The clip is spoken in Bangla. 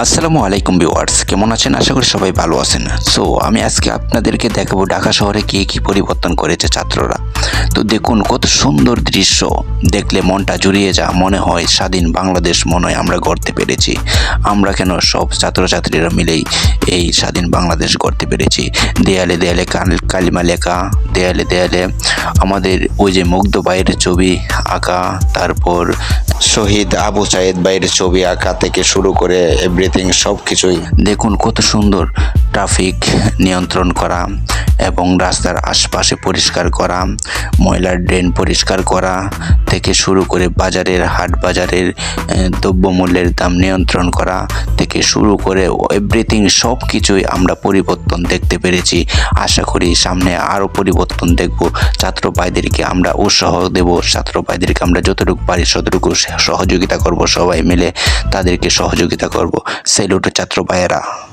আসসালামু আলাইকুম ভিউয়ার্স, কেমন আছেন? আশা করি সবাই ভালো আছেন। সো আমি আজকে আপনাদেরকে দেখাবো ঢাকা শহরে কি কি পরিবর্তন করেছে ছাত্ররা। তো দেখুন, কত সুন্দর দৃশ্য। দেখলে মনটা জুড়িয়ে যা মনে হয় স্বাধীন বাংলাদেশ মনে হয় আমরা গড়তে পেরেছি। আমরা কেন সব ছাত্রছাত্রীরা মিলেই এই স্বাধীন বাংলাদেশ গড়তে পেরেছি? দেয়ালে দেয়ালে কাল- কালিমা লেখা, দেয়ালে দেয়ালে আমাদের ওই যে মুগ্ধ বাইরের ছবি আঁকা, তারপর শহীদ আবু সাইদ বাইরের ছবি আঁকা থেকে শুরু করে এভরিথিং সব কিছুই দেখুন কত সুন্দর ট্রাফিক নিয়ন্ত্রণ করা। এবং রাস্তার আশপাশে পরিষ্কার করা, ময়লার ড্রেন পরিষ্কার করা থেকে শুরু করে বাজারের হাট বাজারের দ্রব্যমূল্যের দাম নিয়ন্ত্রণ করা থেকে শুরু করে এভরিথিং সব কিছুই আমরা পরিবর্তন দেখতে পেরেছি। আশা করি সামনে আরও পরিবর্তন দেখব। ছাত্র ভাইদেরকে আমরা উৎসাহ দেব। ছাত্র ভাইদেরকে আমরা যতটুকু পারি ততটুকু সহযোগিতা করব সবাই মিলে। তাদেরকে সহযোগিতা করব। সেলুট ছাত্র ভাইয়েরা